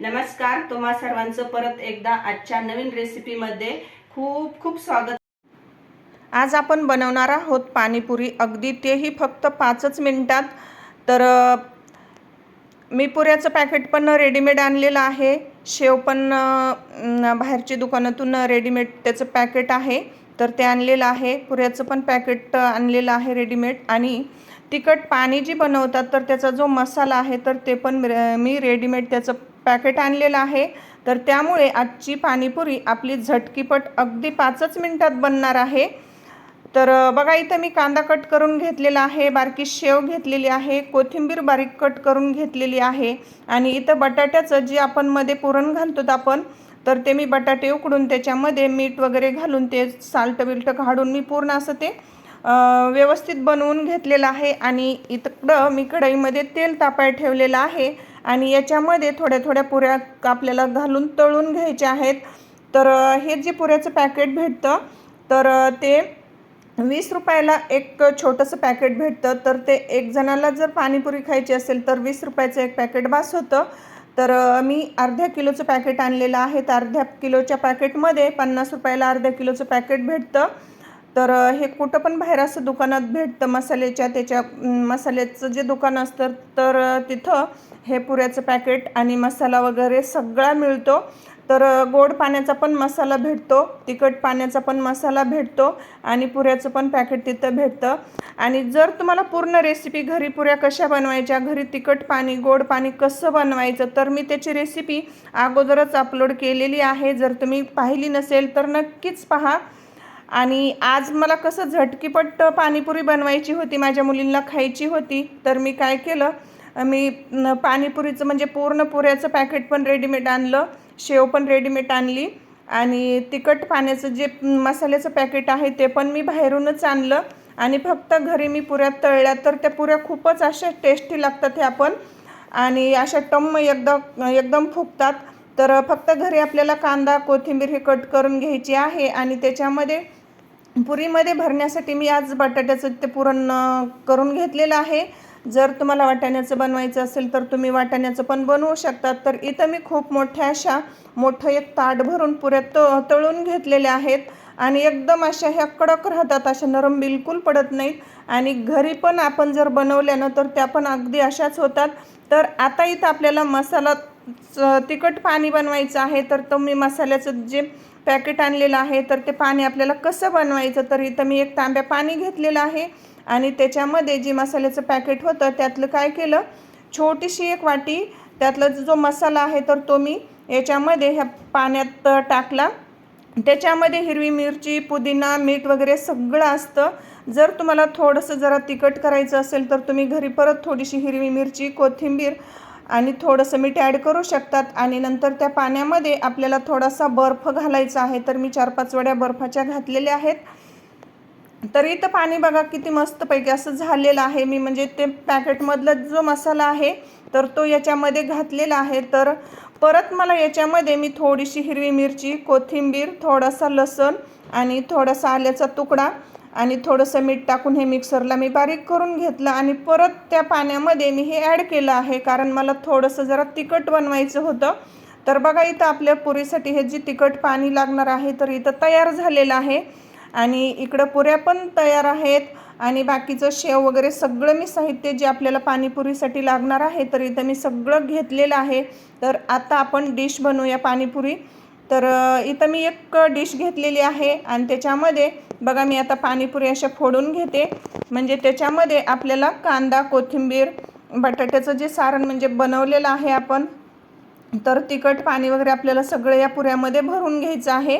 नमस्कार तुम्हा सर्वांचं परत एकदा आजच्या नवीन रेसिपीमध्ये खूप खूप स्वागत. आज आपण बनवणार आहोत पाणीपुरी. अगदी तेही फक्त पाचच मिनिटात. तर मी पुऱ्याचं पॅकेट पण रेडीमेड आणलेलं आहे. शेव पण बाहेरच्या बाहेरची दुकानातून रेडीमेड त्याचं पॅकेट आहे. तर ते आणलेलं आहे. पुऱ्याचं पण पॅकेट आणलेलं आहे रेडीमेड आणि तिखट पाणी जी बनवतात तर त्याचा जो मसाला आहे तर ते पण मी रेडीमेड त्याचं पॅकेट आणलेलं आहे. तर त्यामुळे आजची पाणीपुरी आपली झटकीपट अगदी पाचच मिनटात बनणार आहे. तर बघा इथं मी कांदा कट करून घेतलेला आहे बारकी शेव घेतलेली आहे कोथिंबीर बारीक कट करून घेतलेली आहे आणि इथं बटाट्याचं जे आपण मध्ये पुरण घालतो आपण तर ते मी बटाटे उकडून त्याच्यामध्ये मीठ वगैरे घालून ते साल्ट बिल्ट काढून मी पूर्ण असं ते व्यवस्थित बनवून घेतलेलं आहे आणि इकडं मी कढईमध्ये तेल तापाय ठेवलेलं आहे. आणि याच्यामध्ये थोड्या थोड्या पुऱ्या आपल्याला घालून तळून घ्यायच्या आहेत. तर हे जे पुऱ्याचं पॅकेट भेटतं तर ते वीस रुपयाला एक छोटंसं पॅकेट भेटतं. तर ते एक जणाला जर पाणीपुरी खायची असेल तर वीस रुपयाचं एक पॅकेट बास होतं. तर मी अर्ध्या किलोचं पॅकेट आणलेलं आहे. तर अर्ध्या किलोच्या पॅकेटमध्ये पन्नास रुपयाला अर्ध्या किलोचं पॅकेट भेटतं. तर हे कुठं पण बाहेर असं दुकानात भेटतं मसाल्याच्या त्याच्या मसाल्याचं जे दुकान असतं तर तिथं हे पुऱ्याचं पॅकेट आणि मसाला वगैरे सगळा मिळतो. तर गोड पाण्याचा पण मसाला भेटतो तिखट पाण्याचा पण मसाला भेटतो आणि पुऱ्याचं पण पॅकेट तिथं भेटतं. आणि जर तुम्हाला पूर्ण रेसिपी घरी पुऱ्या कशा बनवायच्या घरी तिखट पाणी गोड पाणी कसं बनवायचं तर मी त्याची रेसिपी अगोदरच अपलोड केलेली आहे. जर तुम्ही पाहिली नसेल तर नक्कीच पहा. आणि आज मला कसं झटकीपट पाणीपुरी बनवायची होती माझ्या मुलींना खायची होती तर मी काय केलं मी पाणीपुरीचं म्हणजे पूर्ण पुऱ्याचं पॅकेट पण रेडीमेड आणलं शेव पण रेडीमेड आणली आणि तिखट पाण्याचं जे मसाल्याचं पॅकेट आहे ते पण मी बाहेरूनच आणलं आणि फक्त घरी मी पुऱ्या तळल्या तर त्या पुऱ्या खूपच अशा टेस्टी लागतात ह्या पण आणि अशा टम्म एकदम एकदम फुगतात. तर फक्त घरी आपल्याला कांदा कोथिंबीर हे कट करून घ्यायची आहे आणि त्याच्यामध्ये पुरीमध्ये भरण्यासाठी मी आज बटाट्याचं ते पुरण करून घेतलेलं आहे. जर तुम्हाला वाटाण्याचं बनवायचं असेल तर तुम्ही वाटाण्याचं पण बनवू शकतात. तर इथं मी खूप मोठ्या अशा मोठं एक ताट भरून पुऱ्या त तळून घेतलेल्या आहेत. आणि एकदम अशा ह्या कडक राहतात अशा नरम बिलकुल पडत नाहीत. आणि घरी पण आपण जर बनवल्यानं तर त्या पण अगदी अशाच होतात. तर आता इथं आपल्याला मसाला तिखट पाणी बनवायचं आहे तर तुम्ही मसाल्याचं जे पॅकेट आणलेलं आहे तर ते पाणी आपल्याला कसं बनवायचं तर इथं मी एक तांब्या पाणी घेतलेलं आहे. आणि त्याच्यामध्ये जे मसाल्याचं पॅकेट होतं त्यातलं काय केलं छोटीशी एक वाटी त्यातला जो मसाला आहे तर तो मी याच्यामध्ये ह्या पाण्यात टाकला. त्याच्यामध्ये हिरवी मिरची पुदिना मीठ वगैरे सगळं असतं. जर तुम्हाला थोडंसं जरा तिखट करायचं असेल तर तुम्ही घरी परत थोडीशी हिरवी मिरची कोथिंबीर आणि थोडंसं मीठ ॲड करू शकतात. आणि नंतर त्या पाण्यामध्ये आपल्याला थोडासा बर्फ घालायचा आहे. तर मी चार पाच वड्या बर्फाच्या घातलेल्या आहेत. तर इथं पाणी बघा किती मस्तपैकी असं झालेलं आहे. मी म्हणजे ते पॅकेटमधला जो मसाला आहे तर तो याच्यामध्ये घातलेला आहे. तर परत मला याच्यामध्ये मी थोडीशी हिरवी मिरची कोथिंबीर थोडासा लसण आणि थोडासा आल्याचा तुकडा आणि थोडंसं मीठ टाकून हे मिक्सरला मी बारीक करून घेतलं आणि परत त्या पाण्यामध्ये मी हे ॲड केलं आहे. कारण मला थोडंसं जरा तिखट बनवायचं होतं. तर बघा इथं आपल्या पुरीसाठी हे जी तिखट पाणी लागणार आहे तर इथं तयार झालेलं आहे. आणि इकडं पुऱ्या पण तयार आहेत. आणि बाकीचं शेव वगैरे सगळं मी साहित्य जे आपल्याला पाणीपुरीसाठी लागणार आहे तर इथं मी सगळं घेतलेलं आहे. तर आता आपण डिश बनवूया पाणीपुरी. तर इथं मी एक डिश घेतलेली आहे आणि त्याच्यामध्ये बघा मी आता पाणीपुरी अशा फोडून घेते. म्हणजे त्याच्यामध्ये आपल्याला कांदा कोथिंबीर बटाट्याचं जे सारण म्हणजे बनवलेलं आहे आपण तर तिखट पाणी वगैरे आपल्याला सगळं या पुऱ्यामध्ये भरून घ्यायचं आहे.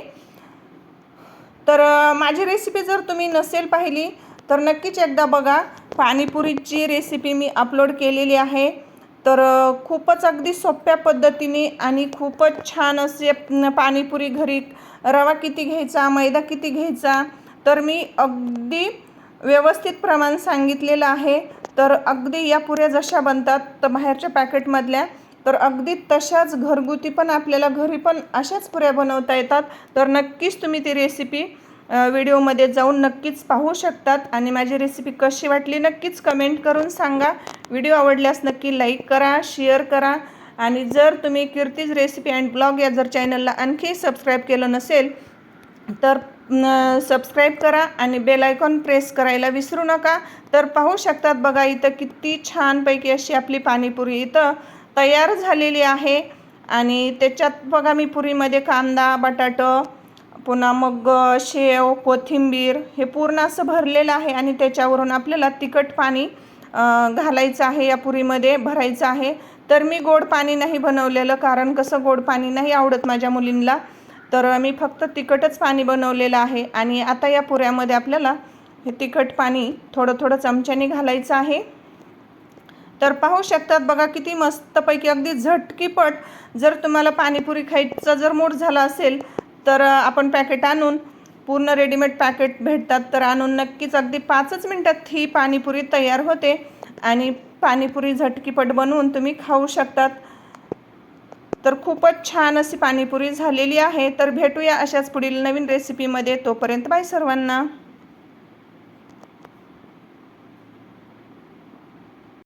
तर माझी रेसिपी जर तुम्ही नसेल पाहिली तर नक्कीच एकदा बघा. पाणीपुरीची रेसिपी मी अपलोड केलेली आहे. तर खूपच अगदी सोप्या पद्धतीने आणि खूपच छान असे पाणीपुरी घरी रवा किती घ्यायचा मैदा किती घ्यायचा तर मी अगदी व्यवस्थित प्रमाण सांगितलेलं आहे. तर अगदी या पुऱ्या जशा बनतात तर बाहेरच्या पॅकेटमधल्या तर अगदी तशाच घरगुती पण आपल्याला घरी पण अशाच पुऱ्या बनवता येतात. तर नक्कीच तुम्ही ती रेसिपी व्हिडिओमध्ये जाऊन नक्कीच पाहू शकतात. आणि माझी रेसिपी कशी वाटली नक्कीच कमेंट करून सांगा. व्हिडिओ आवडल्यास नक्की लाईक करा शेअर करा. आणि जर तुम्ही कीर्तीज रेसिपी अँड ब्लॉग या जर चॅनलला आणखी सबस्क्राईब केलं नसेल तर सबस्क्राईब करा आणि बेल आयकॉन प्रेस करायला विसरू नका. तर पाहू शकतात बघा इथं किती छानपैकी अशी आपली पाणीपुरी इथं तयार झालेली आहे. आणि त्याच्यात बघा मी पुरीमध्ये कांदा बटाटं पुन्हा मग शेव कोथिंबीर हे पूर्ण असं भरलेलं आहे आणि त्याच्यावरून आपल्याला तिखट पाणी घालायचं आहे या पुरीमध्ये भरायचं आहे. तर मी गोड पाणी नाही बनवलेलं कारण कसं गोड पाणी नाही आवडत माझ्या मुलींना. तर मी फक्त तिखटच पाणी बनवलेलं आहे आणि आता या पुऱ्यामध्ये आपल्याला हे तिखट पाणी थोडं थोडं चमच्याने घालायचं आहे. तर पाहू शकतात बघा किती मस्तपैकी अगदी झटकीपट जर तुम्हाला पाणीपुरी खायचा जर मूड झाला असेल तर आपण पॅकेट आणून पूर्ण रेडीमेड पॅकेट भेटतात. तर आणून नक्कीच अगदी पाचच मिनटात ही पाणीपुरी तयार होते. आणि पाणीपुरी झटकीपट बनवून तुम्ही खाऊ शकतात. तर खूपच छान अशी पाणीपुरी झालेली आहे. तर भेटूया अशाच पुढील नवीन रेसिपीमध्ये तोपर्यंत बाय सर्वांना.